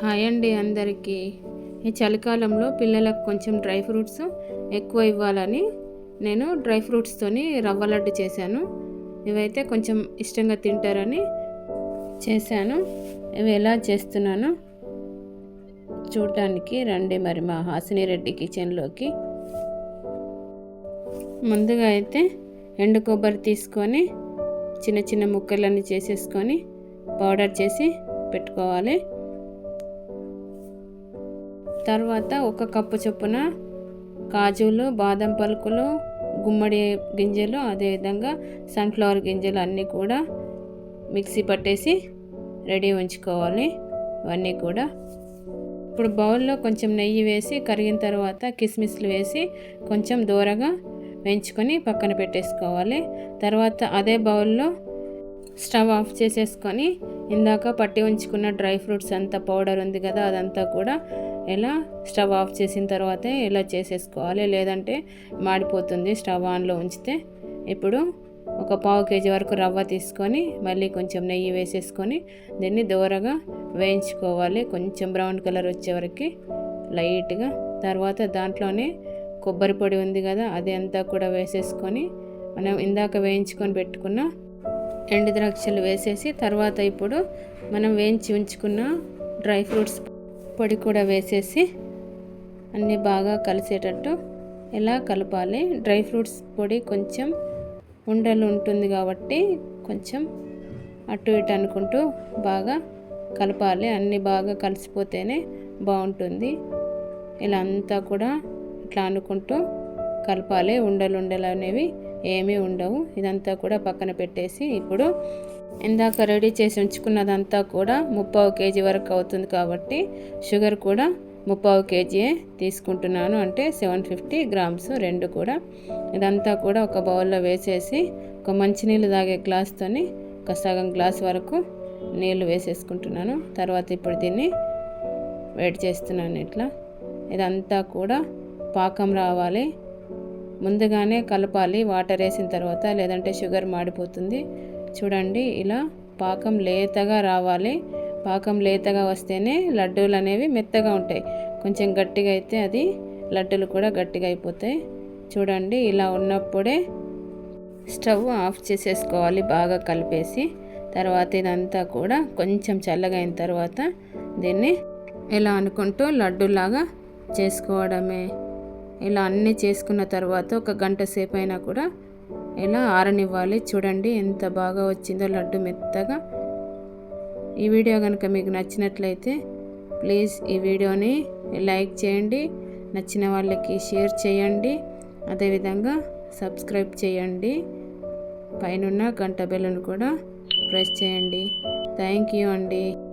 Hi అండి అందరికీ. ఈ చలికాలంలో పిల్లలకు కొంచెం డ్రై ఫ్రూట్స్ ఎక్కువ ఇవ్వాలని నేను డ్రై ఫ్రూట్స్తోని రవ్వ లడ్డు చేశాను. ఇవైతే కొంచెం ఇష్టంగా తింటారని చేశాను. ఇవి ఎలా చేస్తున్నాను చూడటానికి రండి మరి మా హాసిని రెడ్డి కిచెన్లోకి. ముందుగా అయితే ఎండు కొబ్బరి తీసుకొని చిన్న చిన్న ముక్కలన్నీ చేసేసుకొని పౌడర్ చేసి పెట్టుకోవాలి. తర్వాత ఒక కప్పు చొప్పున కాజులు బాదం పలుకులు గుమ్మడి గింజలు అదేవిధంగా సన్ఫ్లవర్ గింజలు అన్నీ కూడా మిక్సీ పట్టేసి రెడీ ఉంచుకోవాలి. ఇవన్నీ కూడా ఇప్పుడు బౌల్లో కొంచెం నెయ్యి వేసి కరిగిన తర్వాత కిస్మిస్లు వేసి కొంచెం దూరగా వేయించుకొని పక్కన పెట్టేసుకోవాలి. తర్వాత అదే బౌల్లో స్టవ్ ఆఫ్ చేసేసుకొని ఇందాక పట్టి ఉంచుకున్న డ్రై ఫ్రూట్స్ అంతా పౌడర్ ఉంది కదా అదంతా కూడా ఎలా స్టవ్ ఆఫ్ చేసిన తర్వాతే ఇలా చేసేసుకోవాలి? లేదంటే మాడిపోతుంది స్టవ్ ఆన్లో ఉంచితే. ఇప్పుడు ఒక పావు కేజీ వరకు రవ్వ తీసుకొని మళ్ళీ కొంచెం నెయ్యి వేసేసుకొని దీన్ని దూరగా వేయించుకోవాలి. కొంచెం బ్రౌన్ కలర్ వచ్చే వరకు లైట్గా. తర్వాత దాంట్లోనే కొబ్బరి పొడి ఉంది కదా అది అంతా కూడా వేసేసుకొని మనం ఇందాక వేయించుకొని పెట్టుకున్న ఎండు ద్రాక్షలు వేసేసి తర్వాత ఇప్పుడు మనం వేయించి ఉంచుకున్న డ్రై ఫ్రూట్స్ పొడి కూడా వేసేసి అన్నీ బాగా కలిసేటట్టు ఇలా కలపాలి? డ్రై ఫ్రూట్స్ పొడి కొంచెం ఉండలు ఉంటుంది కాబట్టి కొంచెం అటు ఇటు అనుకుంటూ బాగా కలపాలి. అన్నీ బాగా కలిసిపోతేనే బాగుంటుంది. ఇలా అంతా కూడా ఇట్లా అనుకుంటూ కలపాలి. ఉండలు ఉండలు అనేవి ఏమీ ఉండవు. ఇదంతా కూడా పక్కన పెట్టేసి ఇప్పుడు ఇందాక రెడీ చేసి ఉంచుకున్నదంతా కూడా ముప్పావు కేజీ వరకు అవుతుంది కాబట్టి షుగర్ కూడా ముప్పావు కేజీయే తీసుకుంటున్నాను. అంటే సెవెన్ ఫిఫ్టీ గ్రామ్స్ రెండు కూడా. ఇదంతా కూడా ఒక బౌల్లో వేసేసి ఒక మంచినీళ్ళు తాగే గ్లాస్తోని ఒక సగం గ్లాస్ వరకు నీళ్ళు వేసేసుకుంటున్నాను. తర్వాత ఇప్పుడు దీన్ని వేడి చేస్తున్నాను ఇట్లా. ఇదంతా కూడా పాకం రావాలి. ముందుగానే కలపాలి వాటర్ వేసిన తర్వాత లేదంటే షుగర్ మాడిపోతుంది. చూడండి ఇలా పాకం లేతగా రావాలి. పాకం లేతగా వస్తేనే లడ్డూలు అనేవి మెత్తగా ఉంటాయి. కొంచెం గట్టిగా అయితే అది లడ్డూలు కూడా గట్టిగా అయిపోతాయి. చూడండి ఇలా ఉన్నప్పుడే స్టవ్ ఆఫ్ చేసేసుకోవాలి బాగా కలిపేసి. తర్వాత ఇదంతా కూడా కొంచెం చల్లగా అయిన తర్వాత దీన్ని ఇలా అనుకుంటూ లడ్డూలాగా చేసుకోవడమే. ఇలా అన్నీ చేసుకున్న తర్వాత ఒక గంట సేపు అయినా కూడా ఇలా ఆరనివ్వాలి. చూడండి ఎంత బాగా వచ్చిందో లడ్డు మెత్తగా. ఈ వీడియో కనుక మీకు నచ్చినట్లయితే ప్లీజ్ ఈ వీడియోని లైక్ చేయండి నచ్చిన వాళ్ళకి షేర్ చేయండి అదేవిధంగా సబ్స్క్రైబ్ చేయండి పైన గంట బెల్లను కూడా ప్రెస్ చేయండి. థ్యాంక్ యూ అండి.